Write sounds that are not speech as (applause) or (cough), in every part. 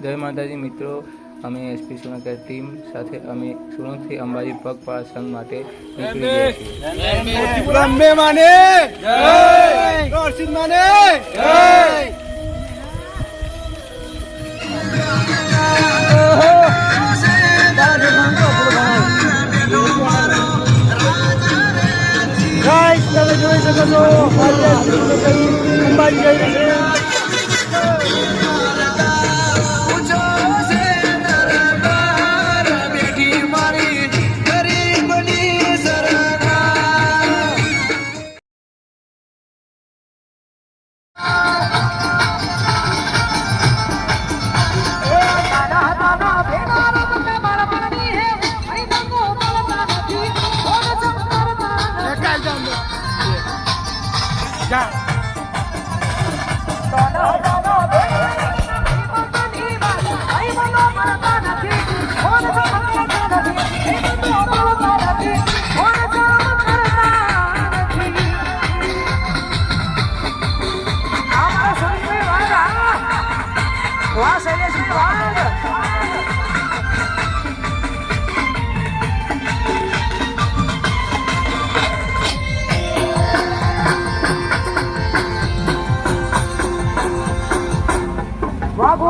જય માતાજી મિત્રો, અમે એસપી સોનકર ટીમ સાથે અમે સુરંગથી અંબાજી પગપાળા સંઘ માટે નીકળી ગયા છીએ. જોઈ શકો છો 他不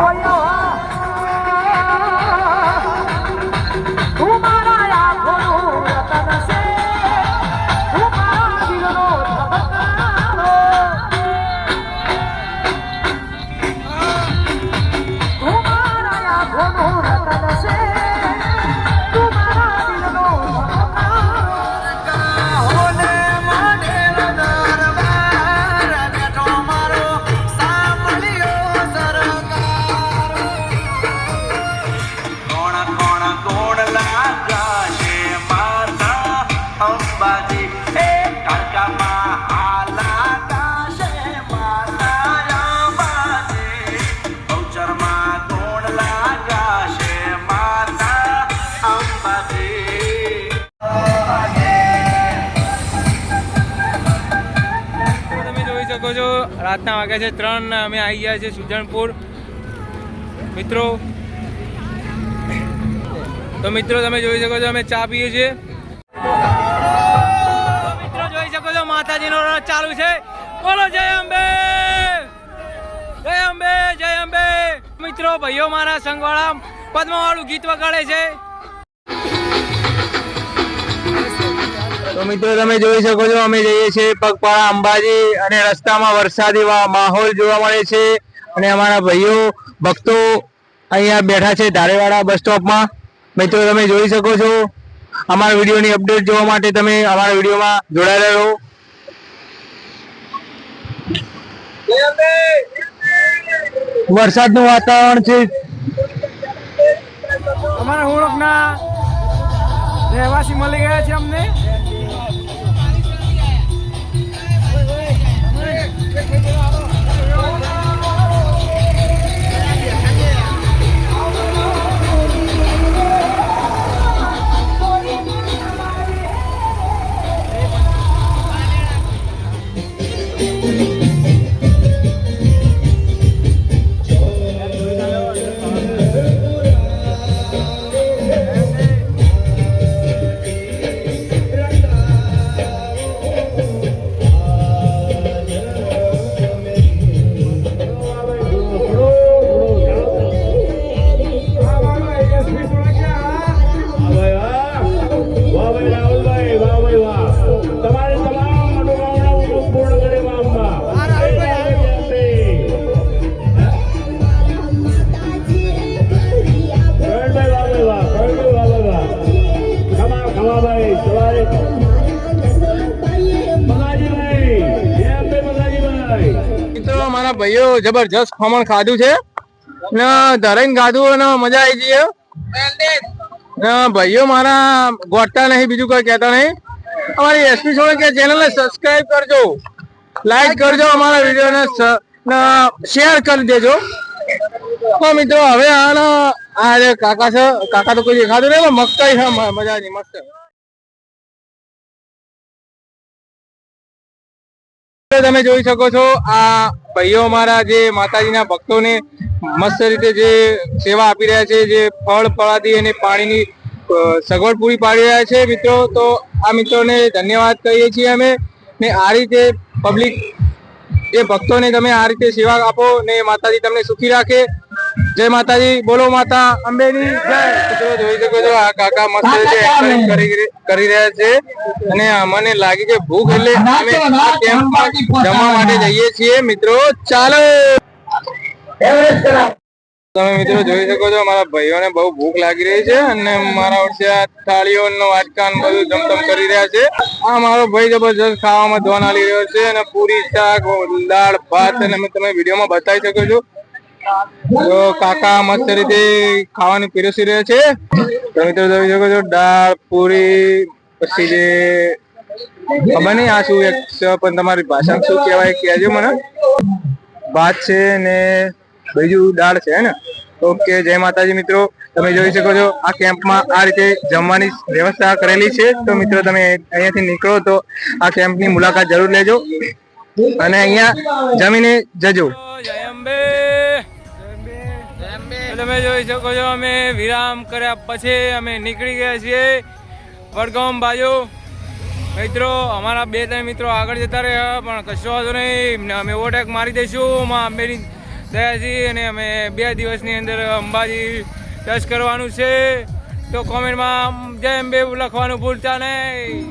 રાતના વાગ્યા છે, ત્રણ અમે આવી ગયા છે સુજનપુર. મિત્રો, તો મિત્રો તમે જોઈ શકો છો, અમે ચા પીએ છીએ. મિત્રો જોઈ શકો છો, માતાજીનો રથ ચાલુ છે. બોલો, જય અંબે! જય અંબે જય અંબે! મિત્રો, ભાઈઓ મારા સંગવાળા, પદ્માવાળું ગીત વગાડે છે. તો મિત્રો તમે જોઈ શકો છો, અમે જઈએ છીએ પગપાળા, અંબાજી અને રસ્તામાં વરસાદી માહોલ જોવા મળે છે. અને અમારા ભાઈઓ, ભક્તો અહીંયા બેઠા છે ધારેવાડા બસ સ્ટોપમાં. મિત્રો, તમે જોઈ શકો છો, અમારા વિડીયોની અપડેટ જોવા માટે તમે અમારા વિડીયોમાં જોડાયેલા રહો વરસાદનું વાતાવરણ છે. અમારા ઓળખના રહેવાસી મળી ગયા છે અમને. જબરજસ્ત ખમણ ખાધું છે. ને ધરાઈને ખાધું અને મજા આવી ગઈ ને ભાઈઓ મારા ગોટતા નહીં, બીજું કઈ કહેતા નહીં. અમારી એસપી સોળંકી ચેનલને સબસ્ક્રાઇબ કરજો. લાઈક કરજો અમારા વિડીયોને શેર કરી દેજો. તો મિત્રો, હવે આનો આ કાકા છે કાકા તો કોઈ દેખાતું નહીં મસ્ત મકાઈ છે, મ- મજાની, મસ્ત. તમે જોઈ શકો છો, આ ભાઈઓ અમારા જે માતાજીના ભક્તોને મસ્ત રીતે જે સેવા આપી રહ્યા છે, જે ફળ ફળાદી અને પાણીની સગવડ પૂરી પાડી રહ્યા છે મિત્રો. તો આ મિત્રોને ધન્યવાદ કહીએ છીએ અમે ને આ રીતે પબ્લિક જે ભક્તોને તમે આ રીતે સેવા આપો ને માતાજી તમને સુખી રાખે. જય માતાજી બોલો માતા અંબેની જય. જોઈ શકો છો આ કાકા મસ્ત રીતે exercise કરી રહ્યા છે. અને મને લાગી કે ભૂખ એટલે અમે કેમ્પમાં જમવા માટે જઈએ છીએ. મિત્રો ચાલો. તમે મિત્રો જોઈ શકો છો મારા ભાઈઓને બહુ ભૂખ લાગી રહી છે અને મારા વર્ષે આ થાળીઓ નો વાટકાન બધું જમતમ કરી રહ્યા છે. આ મારો ભાઈ જબરજસ્ત ખાવામાં ધોન આલી રહ્યો છે અને પૂરી શાક દાળ ભાત અને તમે વિડીયોમાં બતાવી શકો છો. તો કાકા મસ્ત રીતે ખાવાનું પીરસી રહ્યા છે. તો મિત્રો જોઈ શકો છો, દાળ, પૂરી, પછી જે ખબર નહીં આ શું એક પણ તમારી ભાષામાં શું કહેવાય કહેજો મને. ભાત છે ને બીજું દાળ છે ને? ઓકે, જય માતાજી મિત્રો. તમે જોઈ શકો છો, આ કેમ્પમાં આ રીતે જમવાની વ્યવસ્થા કરેલી છે. તો મિત્રો તમે અહીંયાથી નીકળો તો આ કેમ્પની મુલાકાત જરૂર લેજો. અને અહીંયા જમીને જજો. તમે જોઈ શકો છો, અમે વિરામ કર્યા પછી અમે નીકળી ગયા છીએ. વડગામ બાજુ. મિત્રો, અમારા બે ત્રણ મિત્રો આગળ જતા રહ્યા, પણ કશો વાંધો નહીં. અમે ઓવરટેક મારી દઈશું. માં અંબેની દયાથી અને અમે બે દિવસની અંદર અંબાજી ટચ કરવાનું છે. તો કોમેન્ટમાં જય અંબે લખવાનું ભૂલતા નહીં.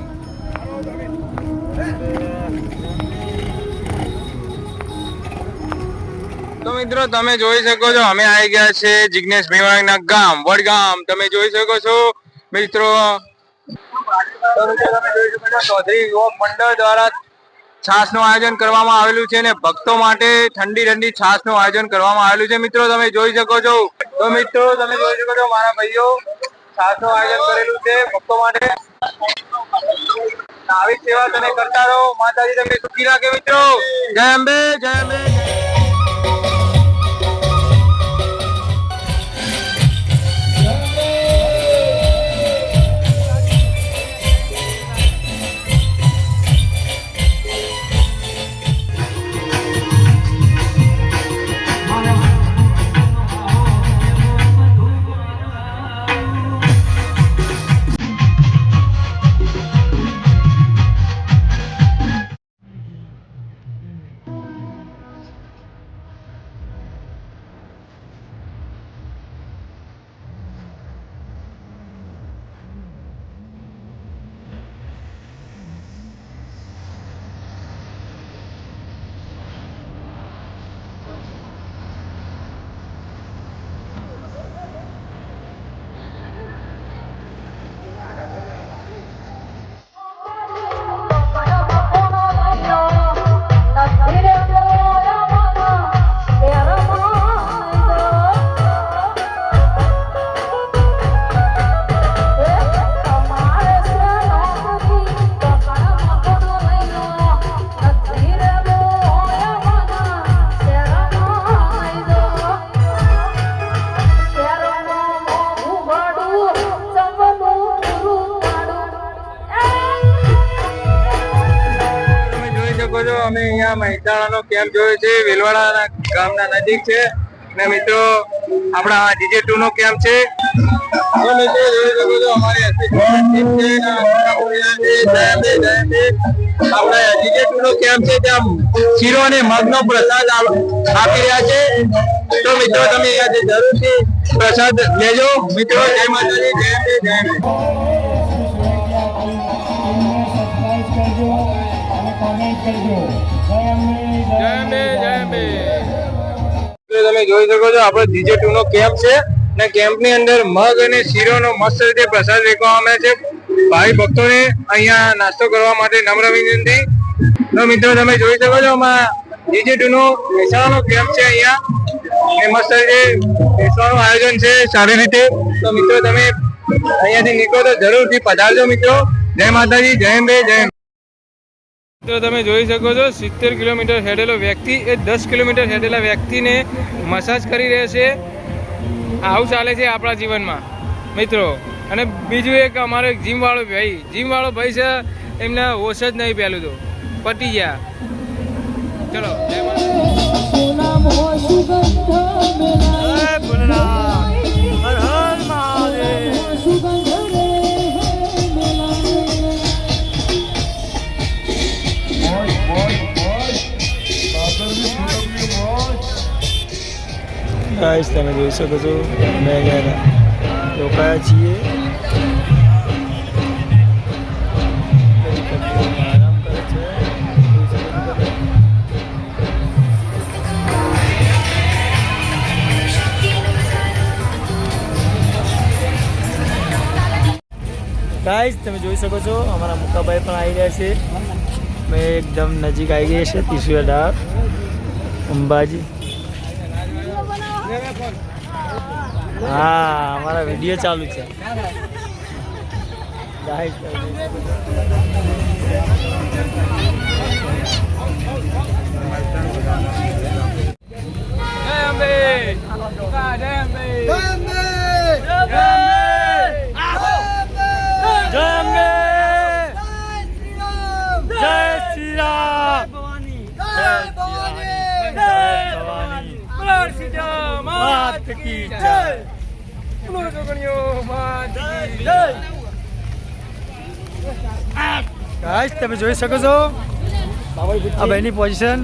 તો મિત્રો, તમે જોઈ શકો છો, અમે આવી ગયા છે જિગ્નેશ મેવાણીના ગામ, વડગામ. તમે જોઈ શકો છો, મિત્રો. તમે ચૌધરી યુવક મંડળ દ્વારા છાસનું આયોજન કરવામાં આવેલું છે ને ભક્તો માટે ઠંડી ઠંડી છાસનું આયોજન કરવામાં આવેલું છે. મિત્રો, તમે જોઈ શકો છો. તો મિત્રો, તમે જોઈ શકો છો, મારા ભાઈઓ છાસનું આયોજન કરેલું છે ભક્તો માટે. આવી સેવા તમે કરતા રહો. માતાજી, તમને સુખી રાખે, મિત્રો. જય અંબે જય અંબે. મહેસાણાનો કેમ્પ જોયો છે વેલવાડા ગામના નજીક છે. ને મિત્રો, આપણા જીજે ટુ નો કેમ્પ છે. ને નો શીરો અને મગનો પ્રસાદ આપી રહ્યા છે. તો મિત્રો, તમે જરૂરથી પ્રસાદ લેજો. મિત્રો, જય માતાજી, જય જય જય તમે જોઈ શકો છો, આપણો જીજે ટુ નો કેમ્પ છે ને કેમ્પની અંદર મગ અને શીરો નો મસ્ત રીતે પ્રસાદ વેચવામાં આવે છે. ભાઈ ભક્તોને અહીંયા નાસ્તો કરવા માટે નમ્ર વિનંતી. તો મિત્રો, તમે જોઈ શકો છો, આમાં જીજે ટુ નો મહેસાણાનો કેમ્પ છે અહીંયા. એ મસ્ત રીતે બેસવાનું આયોજન છે સારી રીતે. તો મિત્રો, તમે અહીંયાથી નીકળો તો જરૂરથી પધારજો મિત્રો. જય માતાજી, જય બે જય. તો તમે જોઈ શકો છો સિત્તેર કિલોમીટર હેડેલો વ્યક્તિ એ દસ કિલોમીટર હેડેલા વ્યક્તિને મસાજ કરી રહ્યો છે. આવું ચાલે છે આપણા જીવનમાં. મિત્રો અને બીજું એક અમારો એક જીમવાળો ભાઈ જીમવાળો ભાઈ છે એમને હોશ જ નહીં પહેલું તો. પટી ગયા. ચલો હર જોઈ શકો છો તમે. ગાઈસ તમે જોઈ શકો છો, અમારા મુકાભાઈ પણ આવી રહ્યા છે. મેં એકદમ નજીક આવી ગયા છે ત્રિશુળ ડાળ અંબાજી. હા અમારા વિડીયો ચાલુ છે ગાઈસ તમે જોઈ શકો છો. જય અંબે મુકા, જય અંબે જય અંબે! જય અંબે! જય શ્રી રામ! કી કી જય! બોલો છોકરીઓ માત જય! ગાઈસ તમે જોઈ શકો છો આ બેની પોઝિશન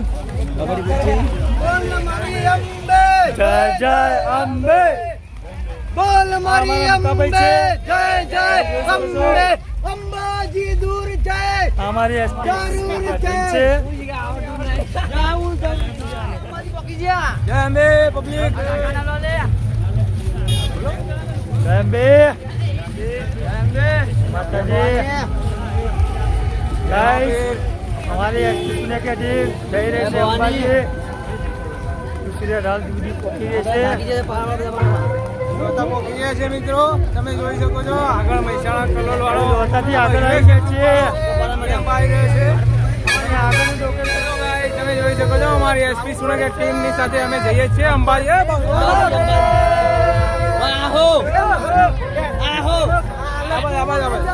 જય જય અંબે. બોલ મારી અંબે. જય જય અંબે. અંબાજી દૂર જય અમારી એસપી છે. છે જય અંબે પબ્લિક જય અંબે જય અંબે માતાજી ગાઈસ हमारे एक्सप्रेस के टीम जय रे से अंबाजी दूसरे राल दूरी पकी રહે છે તો પહોંચી ગયા છે મિત્રો તમે જોઈ શકો છો આગળ મહેસાણા કલોલ વાળો લોટાથી આગળ આવી ગયા છીએ કેમ્પ આવી રહ્યો છે અને આગળનું લોકેશન તો guys તમે જોઈ શકો છો અમારી એસપી સુરત ટીમની સાથે અમે જઈએ છીએ અંબાજી. એ બાબુ. આબાદ, આબાદ, આબાદ.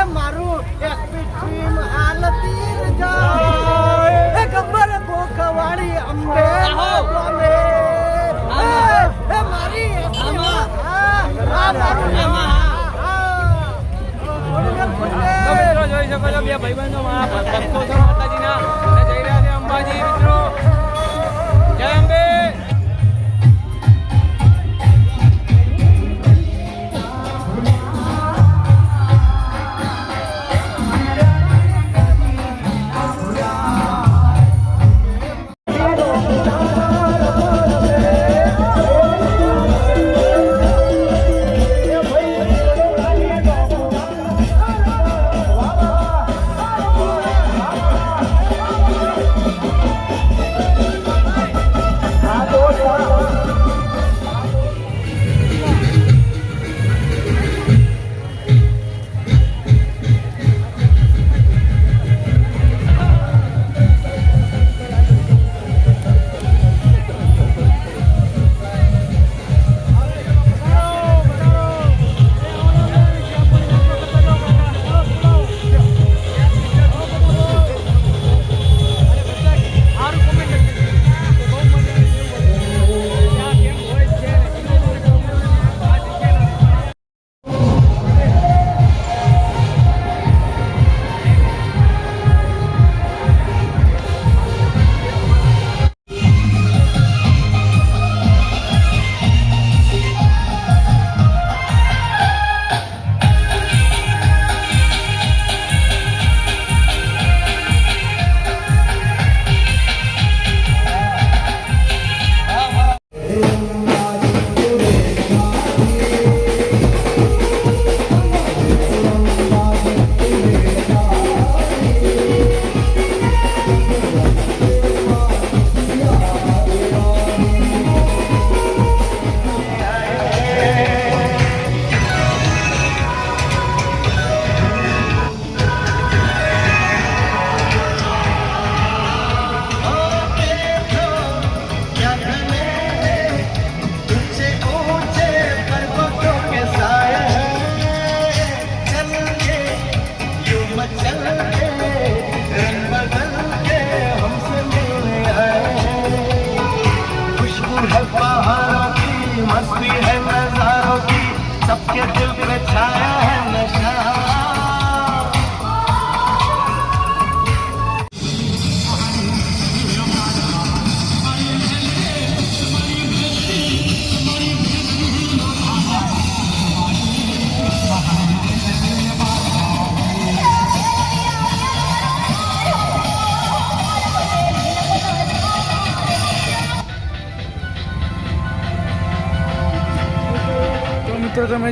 એ મારું એસપી ટીમ હાલતી જાય. એ ગબ્બર ભોખવાડી અંબે બોલે એ એ મારી આમાં આ મારું તો જોઈ શકો છો બે ભાઈબંધો માતાજીના.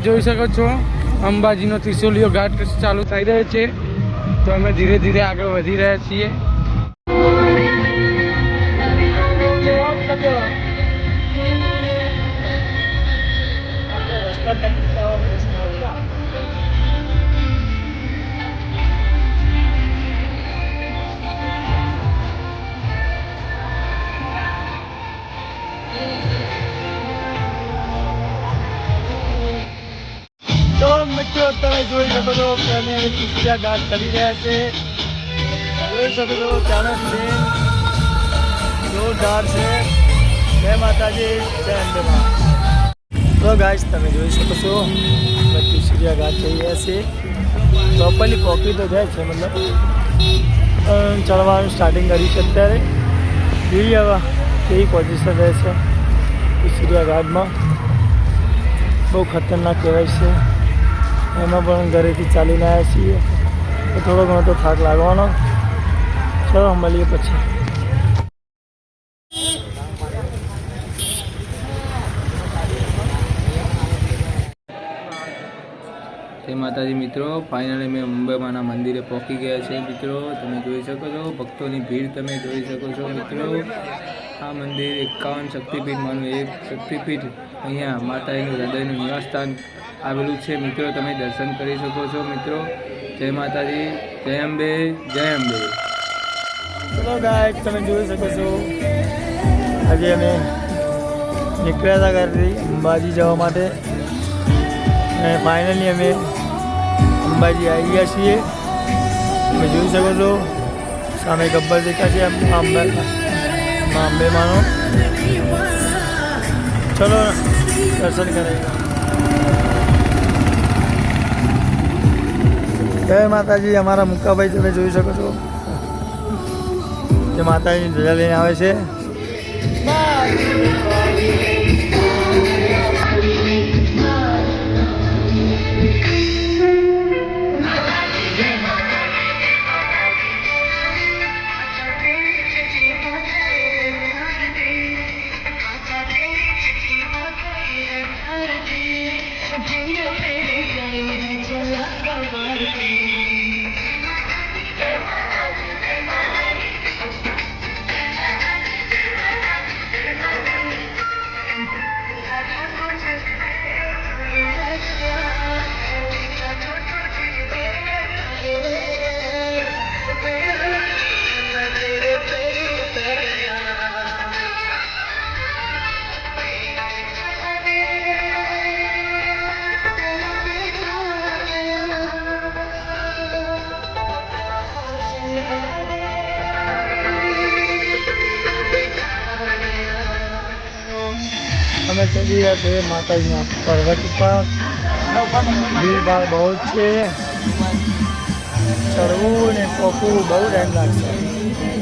જોઈ શકો છો. અંબાજીનો ત્રિશુલીઓ ઘાટ ચાલુ થઈ રહ્યો છે. તો અમે ધીરે ધીરે આગળ વધી રહ્યા છીએ. ઘાટ કરી રહ્યા છે. જોઈ શકો છો ચાણસ ટ્રેન જોરદાર છે. જય માતાજી, જય અંબેમાં તો ગાઈસ, તમે જોઈ શકો છો, બધું સૂર્યા ઘાટ થઈ રહ્યા છે. પ્રોપરલી કોપી તો જાય છે, મતલબ. ચડવાનું સ્ટાર્ટિંગ કર્યું છે અત્યારે. જોઈએ હવે કેવી પોઝિશન રહેશે સૂર્યા ઘાટમાં બહુ ખતરનાક કહેવાય છે. એમાં પણ ઘરેથી ચાલીને આવ્યા છીએ. થોડો ઘણો તો થાક લાગવાનો. ચલો, મળીએ પછી. તે માતાજી મિત્રો ફાઇનલી અમે મુંબઈમાંના મંદિરે પહોંચી ગયા છે મિત્રો. તમે જોઈ શકો છો, ભક્તોની ભીડ તમે જોઈ શકો છો મિત્રો. આ મંદિર એકાવન શક્તિપીઠમાંનું એક શક્તિપીઠ અહીંયા માતાજીનું હૃદયનું નિવાસસ્થાન આવેલું છે. મિત્રો, તમે દર્શન કરી શકો છો મિત્રો. જય માતાજી, જય અંબે જય અંબે. ચલો ગાય તમે જોઈ શકો છો. આજે અમે નીકળ્યા હતા ઘરેથી અંબાજી જવા માટે. અને ફાઇનલી અમે અંબાજી આવી ગયા છીએ. તમે જોઈ શકો છો, સામે ગબ્બર દેખાય છે અંબે અંબે માનો ચલો દર્શન કરે જય માતાજી અમારા મુક્કાભાઈ તમે જોઈ શકો છો. જે માતાજીની ધજા લઈને આવે છે. અમે ચડી રહ્યા છીએ માતાજીના પર્વત ઉપર ભીડભાડ બહુ જ છે. ચડવું ને પોકવું બહુ ટાઈમ લાગશે.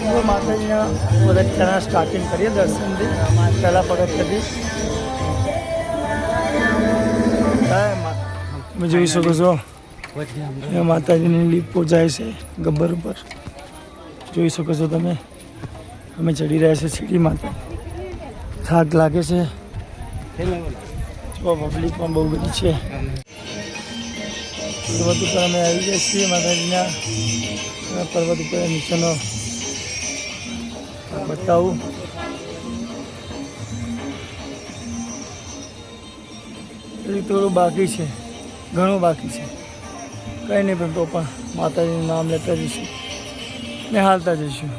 તો માતાજીના પગથિયાના સ્ટાર્ટિંગ કરીએ દર્શનથી પહેલાં પગથિયાથી. તમે જોઈ શકો છો. એ માતાજીની લીપ જાય છે ગબ્બર ઉપર. જોઈ શકો છો તમે. અમે ચડી રહ્યા છીએ સીડી માતા. થાક લાગે છે. જો પબ્લિક પણ બહુ બધી છે. પર્વત ઉપર અમે આવી ગયા છીએ માતાજીના. પર્વત ઉપર નીચેનો બતાવું. હજી થોડું બાકી છે. ઘણું બાકી છે. કંઈ નહીં પણ તો પણ માતાજીનું નામ લેતા જઈશું. ને હાલતા જઈશું.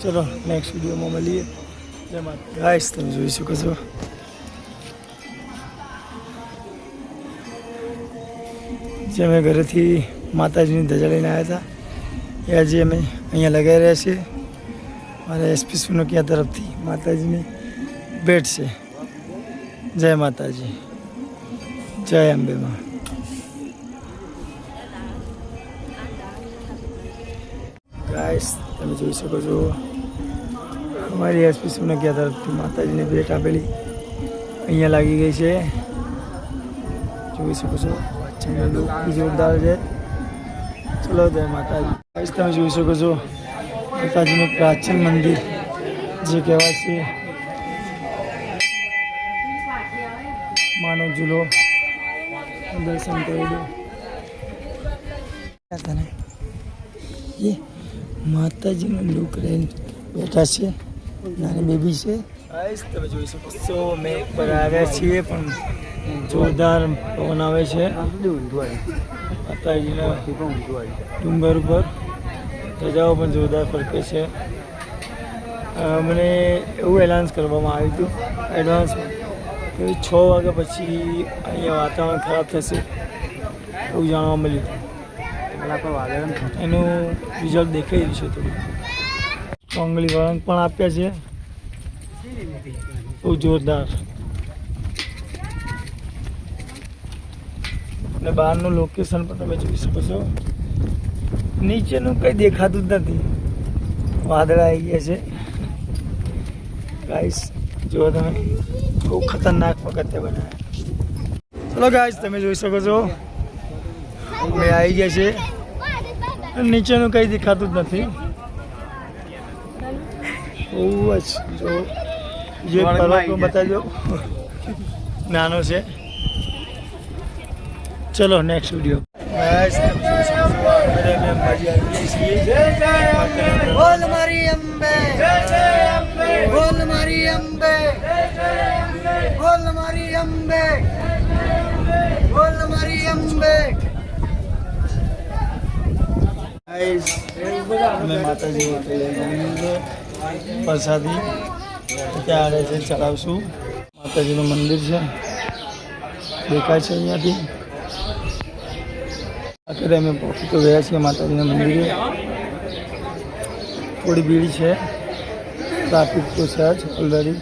ચલો નેક્સ્ટ વિડીયોમાં મળીએ. જય માતા ગાઈસ તમે જોઈ શકો છો જે અમે ઘરેથી માતાજીની ધજા લઈને આવ્યા હતા એ આજે અમે અહીંયા લગાવી રહ્યા છીએ મારા એસપી સુનકિયા તરફથી માતાજીની ભેટ છે જય માતાજી જય અંબે માં ગાઈસ તમે જોઈ શકો છો અમારી એસપી સુનકિયા તરફથી માતાજીને ભેટ આપેલી. અહીંયા લાગી ગઈ છે. જોઈ શકો છો જોરદાર છે. ચલો જય માતાજી. તમે જોઈ શકો છો, માતાજીનું પ્રાચીન મંદિર જે કહેવાય છે. માનો ઝૂલો. દર્શન કરી દો માતાજીનો લુક લઈને બેઠા છે. નાની બેબી છે. તમે જોઈ શકો છો અમે ઉપર આવ્યા છીએ પણ જોરદાર પવન આવે છે. માતાજીના ડુંગર ઉપર. ધજાઓ પણ જોરદાર ફરકે છે. મને એવું એલાન્સ કરવામાં આવ્યું હતું એડવાન્સમાં કે છ વાગ્યા પછી અહીંયા વાતાવરણ ખરાબ થશે એવું જાણવા મળ્યું. એનું રિઝલ્ટ દેખાઈ રહ્યું છે થોડું. કોંગળી વળંગ પણ આપ્યા છે. બહુ જોરદાર. અને બહારનું લોકેશન પણ તમે જોઈ શકો છો. નીચેનું કંઈ દેખાતું જ નથી. વાદળા આવી ગયા છે. ગાઈસ જો તમે. બહુ ખતરનાક પગથિયા બનાવ્યા. ચલો ગાઈસ તમે જોઈ શકો છો. અમે આવી ગયા છે નીચેનું કંઈ દેખાતું જ નથી. બહુ જ. જો જે પર્વત બતાવજો નાનો છે. ચલો નેક્સ્ટ વીડિયો બોલ મારી અંબે. બોલ મારી અંબે. બોલ મારી અંબે. બોલ મારી અંબે. અમે માતાજી માટે લઈ પ્રસાદી ત્યાં આવે છે, ચડાવશું. માતાજીનું મંદિર છે. દેખાય છે અહીંયાથી. અત્યારે અમે પહોંચી તો ગયા છીએ માતાજીના મંદિરે. થોડી ભીડ છે. ટ્રાફિક તો છે જ ઓલરેડી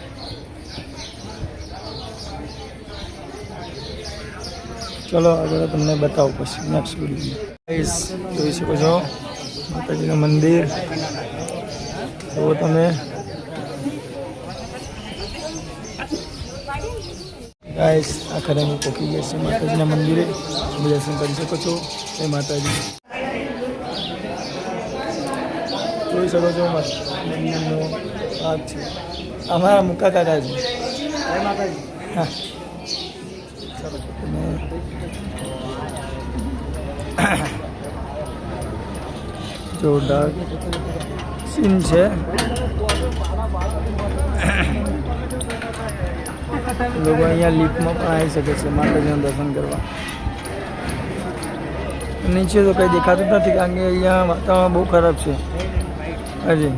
ચલો, આગળ તમને બતાવું પછી નેક્સ્ટ વીડિયો જોઈ શકો છો? માતાજીનું મંદિર. જુઓ તમે ગાઈસ આખરે અમે પહોંચી ગયા છે. માતાજીના મંદિરે તમે દર્શન કરી શકો છો. એ માતાજી. જોઈ શકો છો મંદિરનો ભાગ છે. અમારા મુકા કાકા છે હા. (coughs) જોરદાર. સીન છે. લોકો અહીંયા લિફ્ટમાં પણ આવી શકે છે, માતાજીનું દર્શન કરવા. નીચે તો કંઈ દેખાતું નથી, કારણ કે અહીંયા વાતાવરણ બહુ ખરાબ છે. હજી.